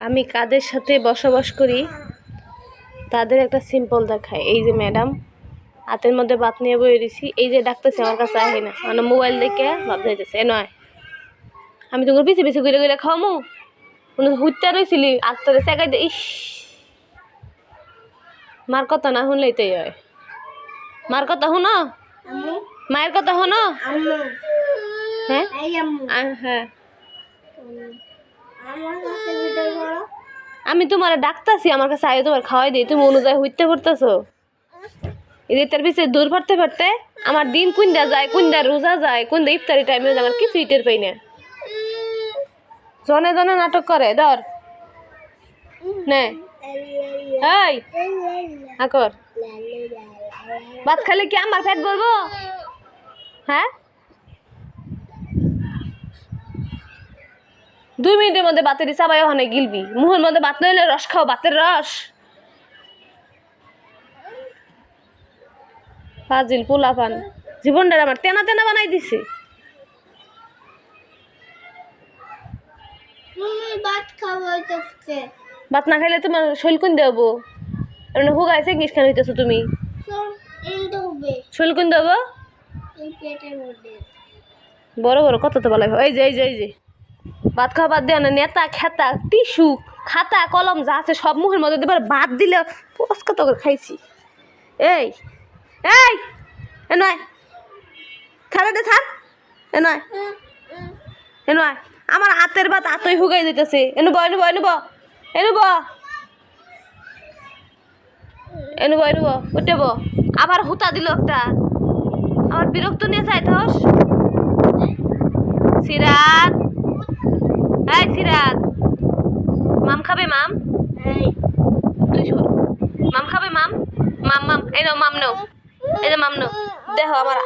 আমি কাদের সাথে বসবাস করি তাদের একটা সিম্পল দেখায়। এই যে ম্যাডাম হাতের মধ্যে বাত নিয়ে বয়ে দিছি। এই যে ডাকতেছে আমার কাছে আহে না। মানে মোবাইল দেখে ভাত যাইতেছে। এ নয় আমি তোমার পিছিয়ে পিছিয়ে ঘুরে ঘুরে খাওয়ামু। কোনো হুইতে রয়েছিলি আত্মরে সেগাই দে। ইস! মার কথা না শুনলেই তাই হয়। মার কথা শুনো? মায়ের কথা শুনো? হ্যাঁ? হ্যাঁ। আমি তোমার ডাকতাছি, আমার কাছে আগে তোমার খাওয়াই দিই। তুমি অনুযায়ী হইতে পারতেছো। এদের তার পিছিয়ে দূর পারতে পারতে আমার দিন কুন্দা যায় কুন্দা রোজা যায় কুন্দা ইফতারি টাইমে আমার কিছু ইটের পাই না। জনে জনে নাটক করে, ধর। নে। আকর ভাত খালে কি আমার পেট বলব হ্যাঁ? দুই মিনিটের মধ্যে বাতে বাতের চাবাই ওখানে গিলবি। মুহের মধ্যে বাত নইলে রস খাও বাতের রস। ফাজিল পোলা পান জীবনটা আমার তেনা তেনা বানাই দিছে। ভাত না খাইলে তোমার শৈল কোন দেবো এমনি হুগাইছে কিস খান হইতেছো তুমি? শৈল কোন দেবো বড় বড় কত তো বলাই এই যে এই যে এই যে। ভাত খাওয়া বাদ দেওয়া না, নেতা, খেতা, টিস্যু, খাতা, কলম যা আছে সব মুখের মধ্যে দেবার ভাত দিলে পোস কত করে খাইছি। এই এই, এ নয়। থালে দে থাক এ নয়। এ নয়। আমার হাতের ভাত আতই হুগাই দিতেছে। এনু ব এনু ব এনু ব এনু এনু এনু ব উঠে ব। আবার হুতা দিল একটা। আমার বিরক্ত নিয়ে চাই ধস সিরাত। এই সিরাত মাম খাবে মাম? তুই শোন। মাম খাবে মাম? মাম মাম এই নাও মাম নাও। এই যে মাম নাও। দেখো আমার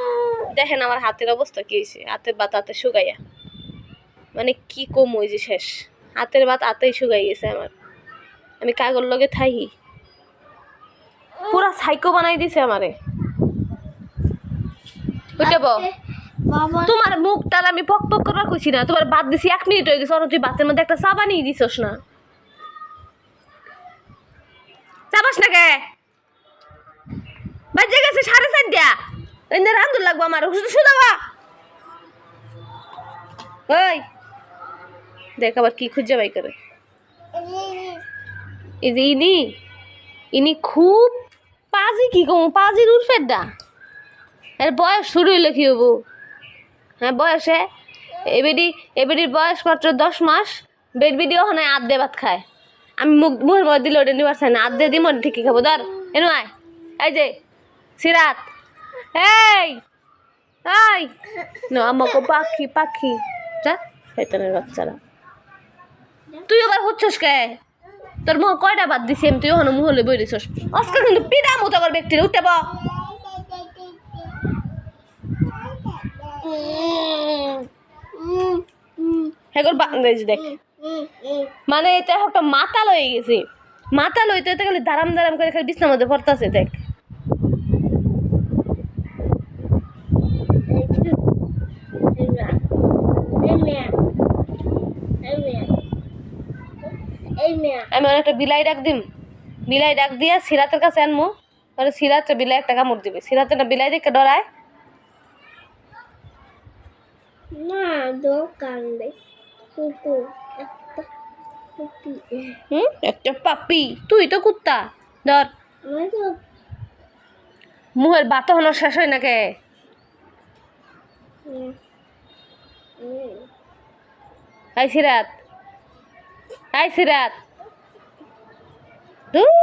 দেখেন আমার হাতের অবস্থা কি হয়েছে হাতের বাত হাতে শুকাইয়া। মানে কি কম ওই যে শেষ। হাতের বাত হাতেই শুকাই গেছে আমার। আমি কাগর লগে থাই। পুরা সাইকো বানাই দিছে আমারে। উঠে তোমার মুখটার আমি পক পক করবার কইছি না। তোমার বাদ দিছি এক মিনিট হয়ে গেছে অথচ তুই বাতের মধ্যে একটা চা বানিয়ে দিছস না। চাবাস না কে? বাজে গেছে সাড়ে চারটা। এনে রান্ধুর লাগবো আমার শুধু শুধাবা ওই। দেখ আবার কি খুঁজে বাই করে। এই যে ইনি ইনি খুব পাজি কি কম, পাজির উর্ফের ডা এর বয়স শুরু হইলে কি হব? হ্যাঁ বয়সে এবেডি, এবেডির বয়স মাত্র দশ মাস। বেড বিডি ওখানে আধে ভাত খায়। আমি মুখ, মুখের মধ্যে দিলে ওটা নিবার না। আধে দিই মনে ঠিকই খাব। ধর এনু আয়। এই যে, সিরাত। এই না, আমাকে পাখি পাখি। যা বাচ্চারা। তুই আবার হচ্ছস কে? তোর মুখ কয়টা বাদ দিছি আমি? তুই ওখানে মুহলে বই দিছস আজকে কিন্তু পিডা মতো আবার হেগর দেখ। মানে এটা একটা মাথা লয়ে গেছে। মাথা লইতে তো খালি দারাম দারাম করে খালি বিছনার মধ্যে পড়তাছে, দেখ। আমি অনেকটা বিলাই ডাক দিম। বিলাই ডাক দিয়া সিরাতের কাছে আনমু। মানে সিরাত বিলাই একটা কামড় দিবে। সিরাত একটা বিলাই দেখে ডরায়। না দোকান কুকুর একটা কুপি হুম একটা পাপি। তুই তো কুত্তা। ধর। মুহের বাত হলো শেষ হয় নাকে? হাই সিরাত। হাই সিরাত। দূর